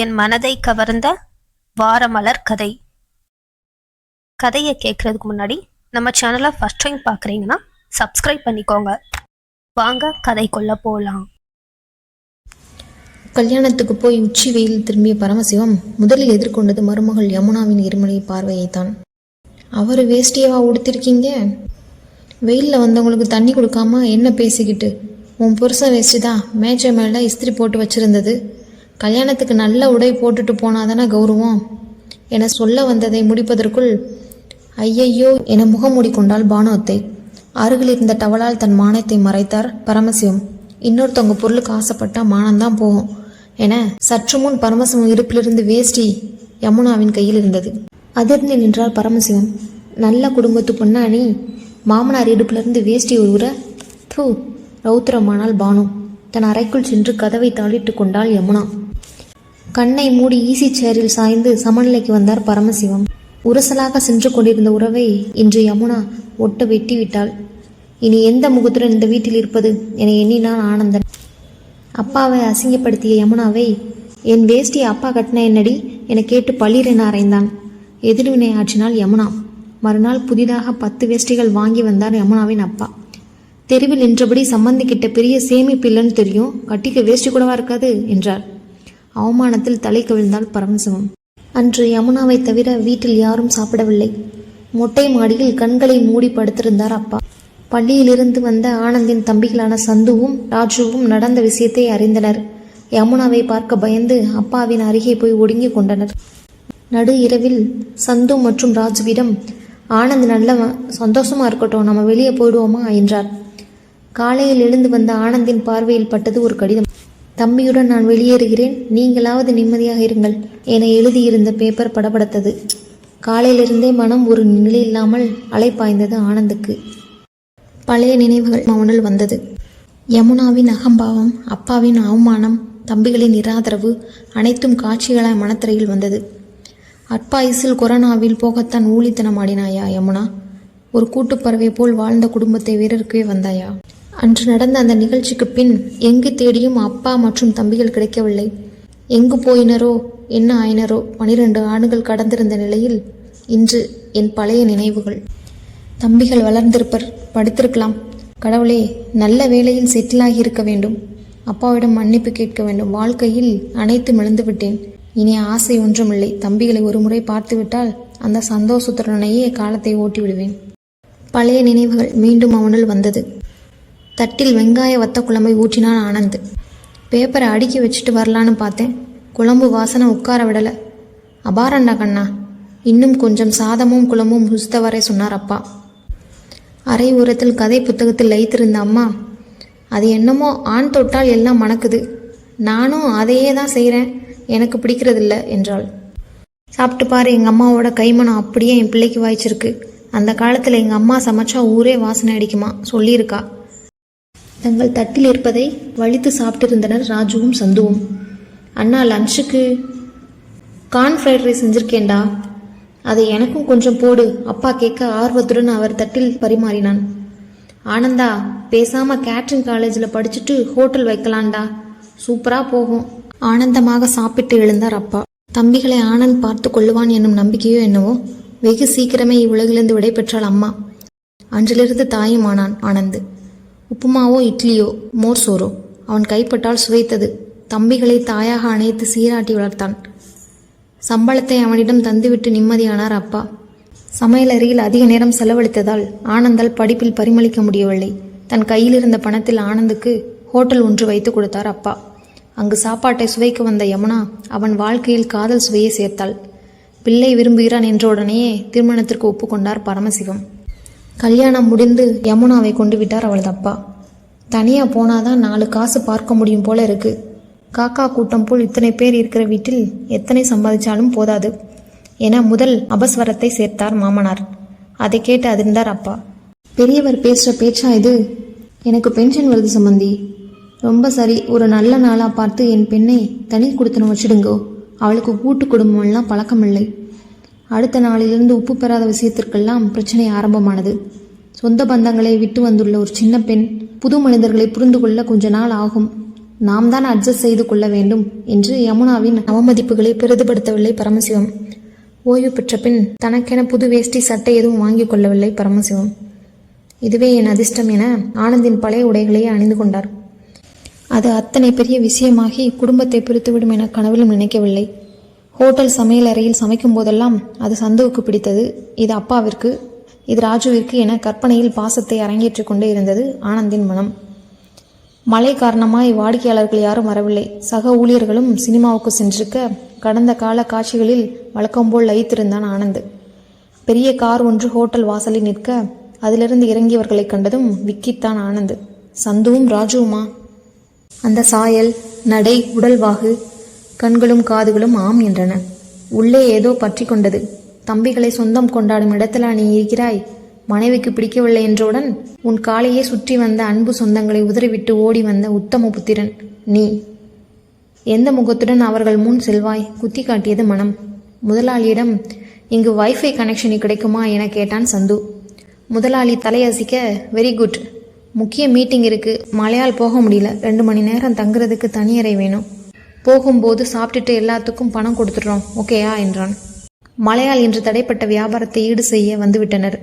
என் மனதை கவர்ந்த வாரமலர் கதை. கதையை கேட்கறதுக்கு முன்னாடி நம்ம சேனலை ஃபர்ஸ்ட் டைம் பார்க்குறீங்கன்னா சப்ஸ்கிரைப் பண்ணிக்கோங்க. வாங்க கதைக்குள்ள போகலாம் கல்யாணத்துக்கு போய் உச்சி வெயில் திரும்பிய பரமசிவம் முதலில் எதிர்கொண்டது மருமகள் யமுனாவின் இருமலை பார்வையைத்தான். அவர் வேஷ்டியவா உடுத்திருக்கீங்க? வெயிலில் வந்தவங்களுக்கு தண்ணி கொடுக்காம என்ன பேசிக்கிட்டு? உன் புருஷன் வேஷ்டி தான் மேஜை மேலே இஸ்திரி போட்டு வச்சுருந்தது. கல்யாணத்துக்கு நல்ல உடை போட்டுட்டு போனாதானே கௌரவம்? என சொல்ல வந்ததை முடிப்பதற்குள் ஐயையோ என முகம் மூடிக்கொண்டாள் பானுவத்தை அருகில் இருந்த டவலால் தன் மானத்தை மறைத்தார் பரமசிவம். இன்னொருத்தவங்க பொருளுக்கு ஆசைப்பட்டா மானம்தான் போகும் என சற்று முன் பரமசிவம் இருப்பிலிருந்து வேஷ்டி யமுனாவின் கையில் இருந்தது. அதிர்ந்து நின்றார் பரமசிவம். நல்ல குடும்பத்து பொன்னாணி. மாமனார் இடுப்பிலிருந்து வேஷ்டி உருவுற தூ ரௌத்திரமானால் பானு. தன் அறைக்குள் சென்று கதவை தாளிட்டு கொண்டாள் யமுனா. கண்ணை மூடி ஈசி சேரில் சாய்ந்து சமநிலைக்கு வந்தார் பரமசிவம். உரசலாக சென்று கொண்டிருந்த உறவை இன்று யமுனா ஒட்ட வெட்டி விட்டாள். இனி எந்த முகத்துடன் இந்த வீட்டில் இருப்பது என எண்ணினான் ஆனந்தன். அப்பாவை அசிங்கப்படுத்திய யமுனாவை என் வேஷ்டி அப்பா கட்டின என்னடி? என கேட்டு பளிரென அறைந்தான். எதிர்வினை ஆற்றினாள் யமுனா. மறுநாள் புதிதாக பத்து வேஷ்டிகள் வாங்கி வந்தார் யமுனாவின் அப்பா. தெருவில் நின்றபடி சம்பந்தி கிட்ட பெரிய சேமிப்பு இல்லைன்னு தெரியும். கட்டிக்க வேஷ்டி கூடவா இருக்காது? என்றார் அவமானத்தில் தலை கவிழ்ந்தாள் பரமசிவம் அன்று யமுனாவை தவிர வீட்டில் யாரும் சாப்பிடவில்லை. மொட்டை மாடியில் கண்களை மூடி படுத்திருந்தார் அப்பா. பள்ளியிலிருந்து வந்த ஆனந்தின் தம்பிகளான சந்துவும் ராஜுவும் நடந்த விஷயத்தை அறிந்தனர். யமுனாவை பார்க்க பயந்து அப்பாவின் அருகே போய் ஒடுங்கிக் கொண்டனர். நடு இரவில் சந்து மற்றும் ராஜுவிடம் ஆனந்த் நல்ல சந்தோஷமா இருக்கட்டும் நம்ம வெளியே போயிடுவோமா? என்றார். காலையில் எழுந்து வந்த ஆனந்தின் பார்வையில் பட்டது ஒரு கடிதம். தம்பியுடன் நான் வெளியேறுகிறேன். நீங்களாவது நிம்மதியாக இருங்கள். என எழுதியிருந்த பேப்பர் படபடத்தது. காலையிலிருந்தே மனம் ஒரு நிலை இல்லாமல் அலைப்பாய்ந்தது ஆனந்துக்கு. பழைய நினைவுகள் அவனுள் வந்தது. யமுனாவின் அகம்பாவம் அப்பாவின் அவமானம் தம்பிகளின் நிராதரவு அனைத்தும் காட்சிகளாய் மனத்திரையில் வந்தது. அட்பாயுசில் கொரோனாவில் போகத்தான் ஊழித்தனம் ஆடினாயா யமுனா? ஒரு கூட்டுப்பறவை போல் வாழ்ந்த குடும்பத்தை வீரருக்கே வந்தாயா? அன்று நடந்த அந்த நிகழ்ச்சிக்கு பின் எங்கு தேடியும் அப்பா மற்றும் தம்பிகள் கிடைக்கவில்லை. எங்கு போயினரோ என்ன ஆயினரோ பனிரெண்டு ஆண்டுகள் கடந்திருந்த நிலையில் இன்று என் பழைய நினைவுகள். தம்பிகள் வளர்ந்திருப்பர் படித்திருக்கலாம். கடவுளே நல்ல வேலையில் செட்டிலாகி இருக்க வேண்டும். அப்பாவிடம் மன்னிப்பு கேட்க வேண்டும். வாழ்க்கையில் அனைத்தும் இழந்து விட்டேன். இனி ஆசை ஒன்றுமில்லை. தம்பிகளை ஒரு முறை பார்த்துவிட்டால் அந்த சந்தோஷத்துடனேயே காலத்தை ஓட்டி விடுவேன் பழைய நினைவுகள் மீண்டும் அவனுள் வந்தது. தட்டில் வெங்காய வத்த குழம்பை ஊற்றினான் ஆனந்த். பேப்பரை அடுக்கி வச்சுட்டு வரலான்னு பார்த்தேன். குழம்பு வாசனை உட்கார விடலை. அபாரண்டா கண்ணா இன்னும் கொஞ்சம் சாதமும் குழம்பும் ருசித்தவரை சொன்னார் அப்பா. அரை உரத்தில் கதை புத்தகத்தில் லைத்திருந்த அம்மா அது என்னமோ ஆண் தொட்டால் எல்லாம் மணக்குது. நானும் அதையே தான் செய்கிறேன் எனக்கு பிடிக்கிறதில்ல என்றாள். சாப்பிட்டு பாரு எங்கள் அம்மாவோட கைமணம் அப்படியே என் பிள்ளைக்கு வாய்ச்சிருக்கு. அந்த காலத்தில் எங்கள் அம்மா சமைச்சா ஊரே வாசனை அடிக்குமா? சொல்லியிருக்கா. தங்கள் தட்டில் இருப்பதை வலித்து சாப்பிட்டிருந்தனர் ராஜுவும் சந்துவும். அண்ணா லஞ்சுக்கு கார்ன் ஃப்ரைட் ரைஸ் செஞ்சிருக்கேன்டா. அதை எனக்கும் கொஞ்சம் போடு. அப்பா கேட்க ஆர்வத்துடன் அவர் தட்டில் பரிமாறினான். ஆனந்தா பேசாம கேட்ரிங் காலேஜில் படிச்சுட்டு ஹோட்டல் வைக்கலான்டா சூப்பரா போகும். ஆனந்தமாக சாப்பிட்டு எழுந்தார் அப்பா. தம்பிகளை ஆனந்த் பார்த்து கொள்ளுவான் என்னும் நம்பிக்கையோ என்னவோ வெகு சீக்கிரமே இவ்வுலகிலிருந்து விடை பெற்றாள் அம்மா. அன்றிலிருந்து தாயும் ஆனான் ஆனந்த். உப்புமாவோ இட்லியோ மோர் சோறோ அவன் கைப்பட்டால் சுவைத்தது. தம்பிகளை தாயாக அணைத்து சீராட்டி வளர்த்தான். சம்பளத்தை அவனிடம் தந்துவிட்டு நிம்மதியானார் அப்பா. சமையலறையில் அதிக நேரம் செலவழித்ததால் ஆனந்தால் படிப்பில் பரிமளிக்க முடியவில்லை. தன் கையில் இருந்த பணத்தில் ஆனந்துக்கு ஹோட்டல் ஒன்று வைத்து கொடுத்தார் அப்பா. அங்கு சாப்பாட்டை சுவைக்க வந்த யமுனா அவன் வாழ்க்கையில் காதல் சுவையை சேர்த்தாள். பிள்ளை விரும்புகிறான் என்றவுடனேயே திருமணத்திற்கு ஒப்புக்கொண்டார் பரமசிவம். கல்யாணம் முடிந்து யமுனாவை கொண்டு விட்டார் அவள் தப்பா தனியாக போனாதான் நாலு காசு பார்க்க முடியும் போல இருக்கு. காக்கா கூட்டம் போல் இத்தனை பேர் இருக்கிற வீட்டில் எத்தனை சம்பாதிச்சாலும் போதாது என முதல் அபஸ்வரத்தை சேர்த்தார் மாமனார். அதை கேட்டு அதிர்ந்தார் அப்பா. பெரியவர் பேசுகிற பேச்சா இது? எனக்கு பென்ஷன் வருது சம்பந்தி. ரொம்ப சரி ஒரு நல்ல நாளாக பார்த்து என் பெண்ணை தனி கொடுத்தனும் வச்சிடுங்கோ. அவளுக்கு கூட்டு குடும்பம்லாம் பழக்கமில்லை. அடுத்த நாளிலிருந்து உப்பு பெறாத விஷயத்திற்கெல்லாம் பிரச்சனை ஆரம்பமானது. சொந்த பந்தங்களை விட்டு வந்துள்ள ஒரு சின்ன பெண் புது மனிதர்களை புரிந்து கொள்ள கொஞ்ச நாள் ஆகும். நாம் தான் அட்ஜஸ்ட் செய்து கொள்ள வேண்டும் என்று யமுனாவின் அவமதிப்புகளை பெரிதுபடுத்தவில்லை பரமசிவம். ஓய்வு பெற்ற பின் தனக்கென புது வேஷ்டி சட்டை எதுவும் வாங்கிக் கொள்ளவில்லை பரமசிவம். இதுவே என் அதிர்ஷ்டம் என ஆனந்தின் பழைய உடைகளையே அணிந்து கொண்டார். அது அத்தனை பெரிய விஷயமாகி குடும்பத்தை பிரித்துவிடும் என கனவிலும் நினைக்கவில்லை. ஹோட்டல் சமையல் அறையில் சமைக்கும் போதெல்லாம் அது சந்துவுக்கு பிடித்தது. இது அப்பாவிற்கு இது ராஜுவிற்கு என கற்பனையில் பாசத்தை அரங்கேற்றிக் கொண்டே இருந்தது ஆனந்தின் மனம். மழை காரணமாய் வாடிக்கையாளர்கள் யாரும் வரவில்லை. சக ஊழியர்களும் சினிமாவுக்கு சென்றிருக்க கடந்த கால காட்சிகளில் வழக்கம்போல் லயித்திருந்தான் ஆனந்த். பெரிய கார் ஒன்று ஹோட்டல் வாசலில் நிற்க அதிலிருந்து இறங்கியவர்களை கண்டதும் விக்கித்தான் ஆனந்த். சந்துவும் ராஜுவுமா? அந்த சாயல் நடை உடல்வாகு கண்களும் காதுகளும் ஆம் என்றன. உள்ளே ஏதோ பற்றி கொண்டது. தம்பிகளை சொந்தம் கொண்டாடும் இடத்துல நீ இருக்கிறாய்? மனைவிக்கு பிடிக்கவில்லை என்றவுடன் உன் காலையே சுற்றி வந்த அன்பு சொந்தங்களை உதறிவிட்டு ஓடி வந்த உத்தம புத்திரன் நீ. எந்த முகத்துடன் அவர்கள் முன் செல்வாய்? குத்தி காட்டியது மனம். முதலாளியிடம் இங்கு வைஃபை கனெக்ஷன் கிடைக்குமா? என கேட்டான் சந்து. முதலாளி தலையசிக்க வெரி குட் முக்கிய மீட்டிங் இருக்கு. மழையால் போக முடியல. ரெண்டு மணி நேரம் தங்குறதுக்கு தனியறை வேணும். போகும்போது சாப்பிட்டுட்டு எல்லாத்துக்கும் பணம் கொடுத்துட்றோம் ஓகேயா? என்றான். மழையால் இன்று தடைப்பட்ட வியாபாரத்தை ஈடு செய்ய வந்துவிட்டனர்.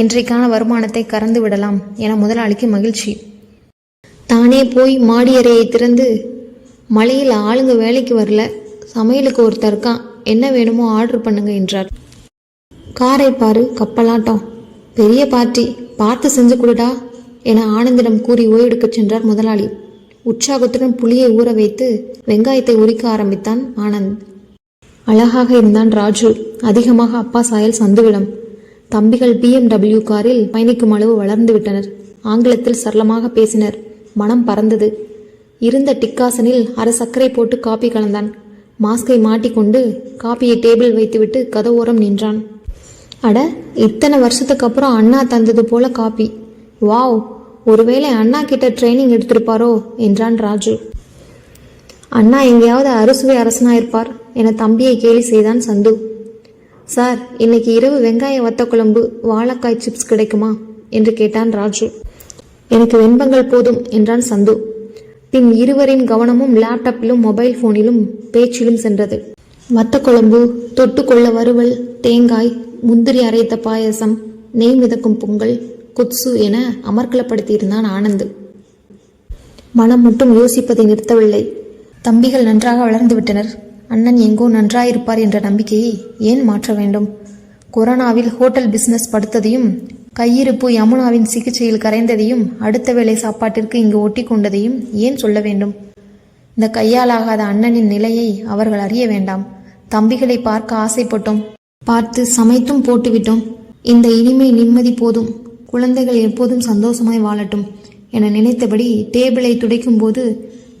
இன்றைக்கான வருமானத்தை கறந்து விடலாம் என முதலாளிக்கு மகிழ்ச்சி. தானே போய் மாடியறையை திறந்து மழையில் ஆளுங்க வேலைக்கு வரல சமையலுக்கு ஒருத்தர் இருக்கான் என்ன வேணுமோ ஆர்டர் பண்ணுங்க என்றார். காரை பாரு கப்பலாட்டம். பெரிய பார்ட்டி பார்த்து செஞ்சு கொடுடா என ஆனந்திடம் கூறி ஓய்வெடுக்கச் சென்றார் முதலாளி. உற்சாகத்துடன் புளியை ஊற வைத்து வெங்காயத்தை உரிக்க ஆரம்பித்தான் ஆனந்த். அழகாக இருந்தான் ராஜு. அதிகமாக அப்பா சாயல் சந்துவிடம். தம்பிகள் பிஎம்டபிள்யூ காரில் பயணிக்கும் அளவு வளர்ந்து விட்டனர். ஆங்கிலத்தில் சரளமாக பேசினர். மனம் பறந்தது. இருந்த டிக்காசனில் அரை சர்க்கரை போட்டு காப்பி கலந்தான். மாஸ்கை மாட்டிக்கொண்டு காப்பியை டேபிள் வைத்துவிட்டு கதவோரம் நின்றான். அட இத்தனை வருஷத்துக்கு அப்புறம் அண்ணா தந்தது போல காப்பி வாவ் ஒருவேளை அண்ணா கிட்ட ட்ரைனிங் எடுத்திருப்பாரோ? என்றான் ராஜு. அண்ணா எங்கேயாவது அறுசுவை அரசனா இருப்பார் என தம்பியை கேலி செய்தான் சந்து. சார் இன்னைக்கு இரவு வெங்காய வத்த குழம்பு வாழைக்காய் சிப்ஸ் கிடைக்குமா? என்று கேட்டான் ராஜு. எனக்கு வெண்பங்கள் போதும் என்றான் சந்து. பின் இருவரின் கவனமும் லேப்டாப்பிலும் மொபைல் போனிலும் பேச்சிலும் சென்றது. வத்த குழம்பு தொட்டுக்கொள்ள வறுவல் தேங்காய் முந்திரி அரைத்த பாயசம் நெய் மிதக்கும் பொங்கல் குத்சு என அமர்க்கலப்படுத்தியிருந்தான் ஆனந்த். மனம் மட்டும் யோசிப்பதை நிறுத்தவில்லை. தம்பிகள் நன்றாக வளர்ந்து விட்டனர் அண்ணன் எங்கோ நன்றாயிருப்பார் என்ற நம்பிக்கையை ஏன் மாற்ற வேண்டும்? கொரோனாவில் ஹோட்டல் பிசினஸ் படுத்ததையும் கையிருப்பு யமுனாவின் சிகிச்சையில் கரைந்ததையும் அடுத்த வேளை சாப்பாட்டிற்கு இங்கு ஒட்டி கொண்டதையும் ஏன் சொல்ல வேண்டும்? இந்த கையாலாகாத அண்ணனின் நிலையை அவர்கள் அறிய வேண்டாம். தம்பிகளை பார்க்க ஆசைப்பட்டோம். பார்த்து சமைத்தும் போட்டுவிட்டோம். இந்த இனிமை நிம்மதி போதும். குழந்தைகள் எப்போதும் சந்தோஷமாய் வாழட்டும் என நினைத்தபடி டேபிளை துடைக்கும் போது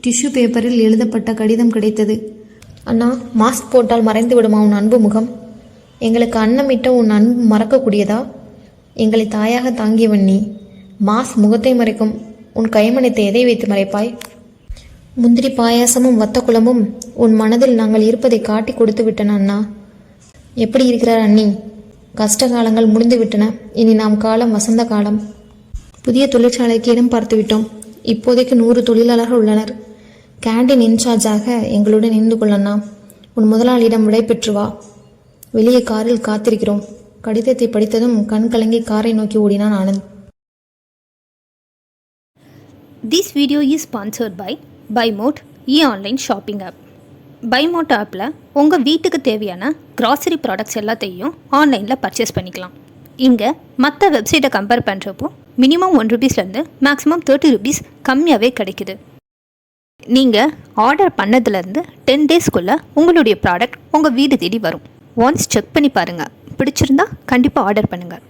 டிஷ்யூ பேப்பரில் எழுதப்பட்ட கடிதம் கிடைத்தது. அண்ணா மாஸ்க் போட்டால் மறைந்து விடுமா உன் அன்பு முகம்? எங்களுக்கு அன்னமிட்ட உன் அன்பு மறக்கக்கூடியதா? எங்களை தாயாக தாங்கியவன் நீ. மாஸ் முகத்தை மறைக்கும். உன் கைமணத்தை எதை வைத்து மறைப்பாய்? முந்திரி பாயாசமும் வத்த குழம்பும் உன் மனதில் நாங்கள் இருப்பதை காட்டி கொடுத்து விட்டன அண்ணா. எப்படி இருக்கிறார் அண்ணி? கஷ்ட காலங்கள் முடிந்துவிட்டன. இனி நாம் காலம் வசந்த காலம். புதிய தொழிற்சாலைக்கு இடம் பார்த்துவிட்டோம். இப்போதைக்கு நூறு தொழிலாளர்கள் உள்ளனர். கேண்டீன் இன்சார்ஜாக எங்களுடன் இணைந்து கொள்ளண்ணா. உன் முதலாளியிடம் விடை பெற்று வா. வெளியே காரில் காத்திருக்கிறோம். கடிதத்தை படித்ததும் கண் கலங்கி காரை நோக்கி ஓடினான் Anand. This video is sponsored by by மோட் இ ஆன்லைன் ஷாப்பிங் ஆப் பைமோட்டோ ஆப்பில் உங்கள் வீட்டுக்கு தேவையான கிராசரி ப்ராடக்ட்ஸ் எல்லாத்தையும் ஆன்லைனில் பர்ச்சேஸ் பண்ணிக்கலாம். இங்கே மற்ற வெப்சைட்டை கம்பேர் பண்ணுறப்போ மினிமம் ஒன் ருபீஸ்லேருந்து மேக்ஸிமம் தேர்ட்டி ருபீஸ் கம்மியாகவே கிடைக்குது. நீங்கள் ஆர்டர் பண்ணதுலேருந்து டென் டேஸ்க்குள்ளே உங்களுடைய ப்ராடக்ட் உங்கள் வீடு தேடி வரும். ஒன்ஸ் செக் பண்ணி பாருங்கள் பிடிச்சிருந்தா கண்டிப்பாக ஆர்டர் பண்ணுங்கள்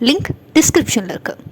லிங்க் டிஸ்கிரிப்ஷனில் இருக்குது